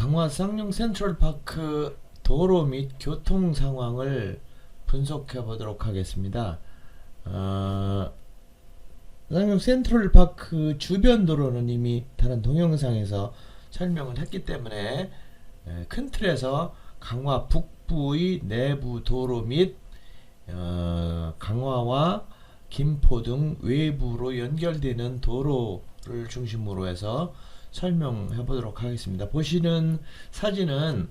강화 쌍용 센트럴파크 도로 및 교통 상황을 분석해 보도록 하겠습니다. 어, 쌍용 센트럴파크 주변 도로는 이미 다른 동영상에서 설명을 했기 때문에 에, 큰 틀에서 강화 북부의 내부 도로 및 어, 강화와 김포 등 외부로 연결되는 도로를 중심으로 해서 설명해 보도록 하겠습니다. 보시는 사진은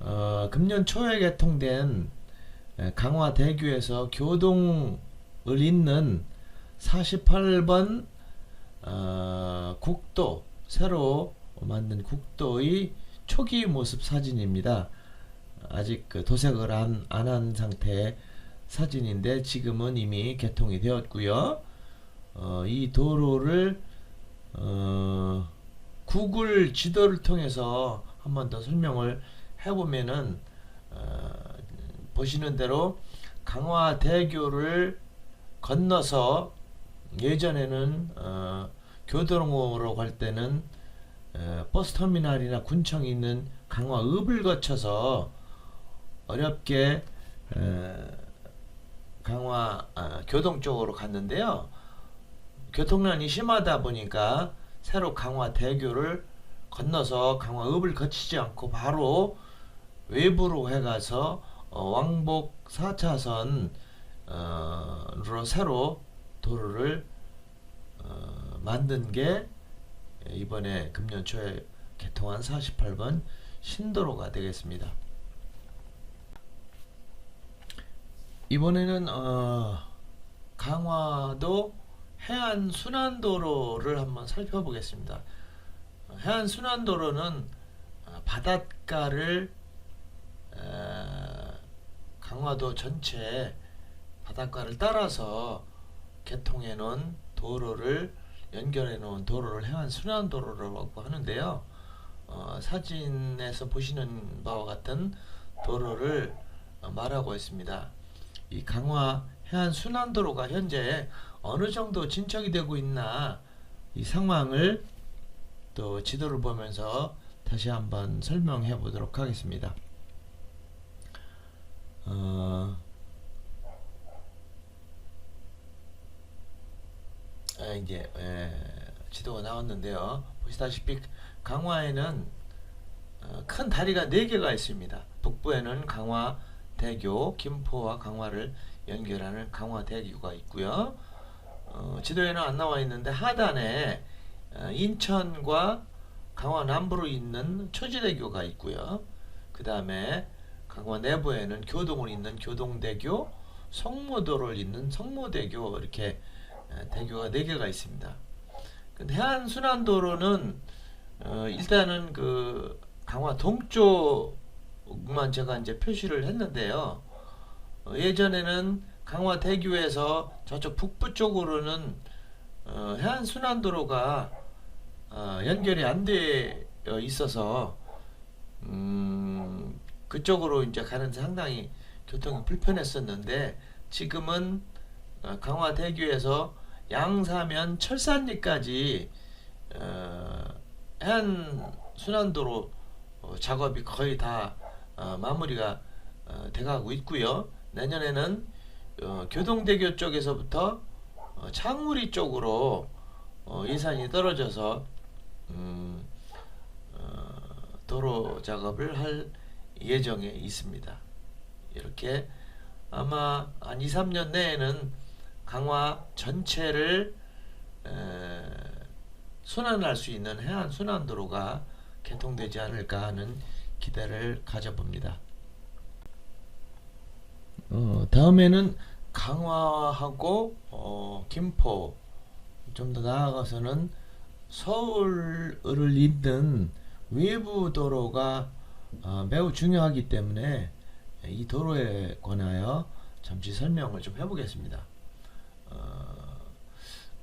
어, 금년 초에 개통된 에, 강화대교에서 교동을 잇는 48번 어, 국도 새로 만든 국도의 초기 모습 사진입니다. 아직 그 도색을 안 한 상태의 사진인데 지금은 이미 개통이 되었고요. 어, 이 도로를 어, 구글 지도를 통해서 한 번 더 설명을 해보면은 어, 보시는 대로 강화대교를 건너서 예전에는 어, 교도로로 갈 때는 어, 버스 터미널이나 군청이 있는 강화읍을 거쳐서 어렵게 어, 강화 아, 교동 쪽으로 갔는데요. 교통난이 심하다 보니까 새로 강화 대교를 건너서 강화읍을 거치지 않고 바로 외부로 해가서 어, 왕복 4차선으로 새로 도로를 어, 만든 게 이번에 금년 초에 개통한 48번 신도로가 되겠습니다. 이번에는 어, 강화도 해안 순환도로를 한번 살펴보겠습니다. 어, 해안 순환도로는 어, 바닷가를 에, 강화도 전체 바닷가를 따라서 개통해 놓은 도로를 연결해 놓은 도로를 해안 순환도로라고 하는데요. 어, 사진에서 보시는 바와 같은 도로를 어, 말하고 있습니다. 이 강화 해안 순환도로가 현재 어느 정도 진척이 되고 있나 이 상황을 또 지도를 보면서 다시 한번 설명해 보도록 하겠습니다. 어, 아, 이제 예, 지도가 나왔는데요. 보시다시피 강화에는 어, 큰 다리가 4개가 있습니다. 북부에는 강화 대교, 김포와 강화를 연결하는 강화대교가 있고요. 어, 지도에는 안 나와 있는데 하단에 어, 인천과 강화 남부로 있는 초지대교가 있고요. 그 다음에 강화 내부에는 교동을 잇는 교동대교, 성모도를 잇는 성모대교 이렇게 에, 대교가 4개가 있습니다. 근데 해안 순환도로는 어, 일단은 그 강화 동쪽만 제가 이제 표시를 했는데요. 어, 예전에는 강화 대교에서 저쪽 북부 쪽으로는 어, 해안 순환도로가 어, 연결이 안 되어 있어서 음, 그쪽으로 이제 가는 상당히 교통이 불편했었는데 지금은 어, 강화 대교에서 양사면 철산리까지 어, 해안 순환도로 어, 작업이 거의 다 어, 마무리가 어, 돼가고 있고요. 내년에는 어, 교동대교 쪽에서부터 어, 창무리 쪽으로 어, 예산이 떨어져서 음, 어, 도로 작업을 할 예정에 있습니다. 이렇게 아마 한 2, 3년 내에는 강화 전체를 에, 순환할 수 있는 해안 순환도로가 개통되지 않을까 하는 기대를 가져봅니다. 어, 다음에는 강화하고 어, 김포 좀 더 나아가서는 서울을 잇는 외부 도로가 어, 매우 중요하기 때문에 이 도로에 관하여 잠시 설명을 좀 해보겠습니다. 어,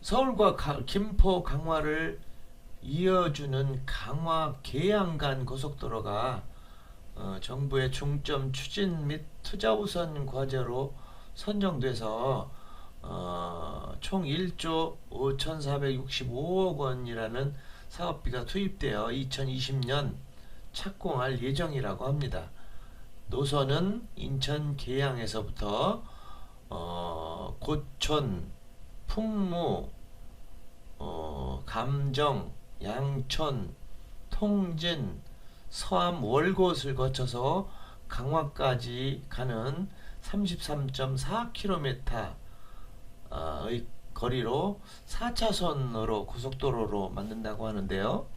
서울과 가- 김포 강화를 이어주는 강화 계양간 고속도로가 어, 정부의 중점 추진 및 투자 우선 과제로 선정돼서 어, 총 1조 5,465억 원이라는 사업비가 투입되어 2020년 착공할 예정이라고 합니다. 노선은 인천 계양에서부터 어, 고촌, 풍무, 어, 감정, 양천, 통진, 서암, 월곶을 거쳐서 강화까지 가는 33.4km의 거리로 4차선으로 고속도로로 만든다고 하는데요.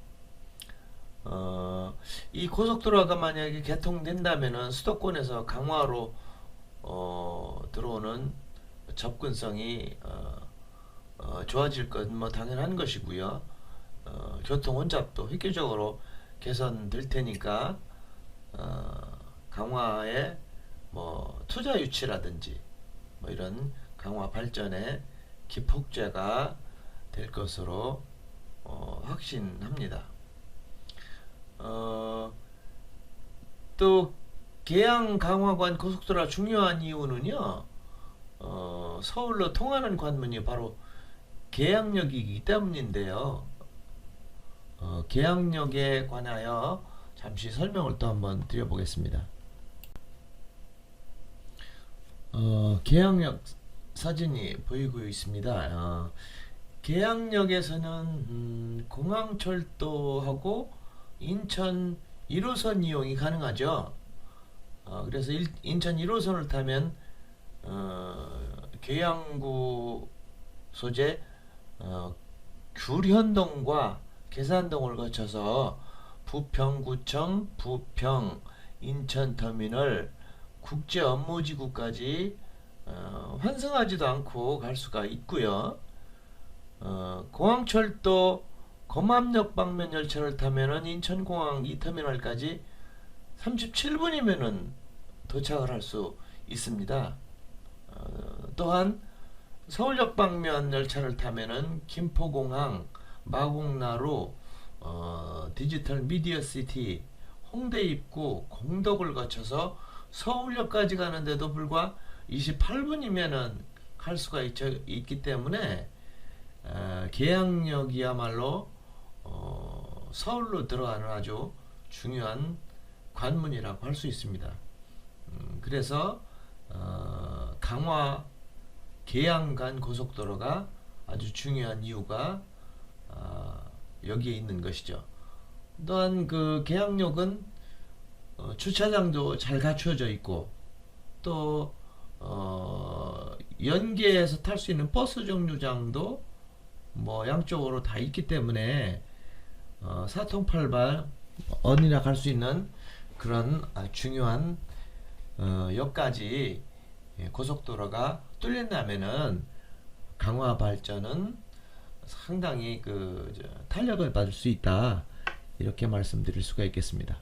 어, 이 고속도로가 만약에 개통된다면은 수도권에서 강화로 어, 들어오는 접근성이 어, 어, 좋아질 건 뭐 당연한 것이고요. 어, 교통 혼잡도 획기적으로 개선될 테니까 어, 강화의 뭐 투자 유치라든지 뭐 이런 강화 발전에 기폭제가 될 것으로 어, 확신합니다. 어, 또 계양 강화관 고속도로가 중요한 이유는요. 어, 서울로 통하는 관문이 바로 계양역이기 때문인데요. 어, 계양역에 관하여 잠시 설명을 또 한번 드려보겠습니다. 어, 계양역 사진이 보이고 있습니다. 어, 계양역에서는 음, 공항철도하고 인천 1호선 이용이 가능하죠. 어, 그래서 일, 인천 1호선을 타면 어, 계양구 소재 어, 귤현동과 계산동을 거쳐서 부평구청, 부평, 인천터미널, 국제업무지구까지 어, 환승하지도 않고 갈 수가 있고요. 어, 공항철도 검암역 방면 열차를 타면은 인천공항 2터미널까지 37분이면은 도착을 할 수 있습니다. 어, 또한 서울역 방면 열차를 타면은 김포공항, 마곡나루, 어, 디지털 미디어 시티, 홍대 입구, 공덕을 거쳐서 서울역까지 가는데도 불과 28분이면은 갈 수가 있, 있기 때문에 어, 계양역이야말로 어, 서울로 들어가는 아주 중요한 관문이라고 할 수 있습니다. 음, 그래서 어, 강화 계양간 고속도로가 아주 중요한 이유가 어, 여기에 있는 것이죠. 또한 그 계양역은 어, 주차장도 잘 갖추어져 있고 또 어, 연계해서 탈 수 있는 버스 정류장도 뭐 양쪽으로 다 있기 때문에 어, 사통팔발 어디나 갈 수 있는 그런 아, 중요한 어, 역까지 예, 고속도로가 뚫린다면은 강화 발전은 상당히 그 저, 탄력을 받을 수 있다 이렇게 말씀드릴 수가 있겠습니다.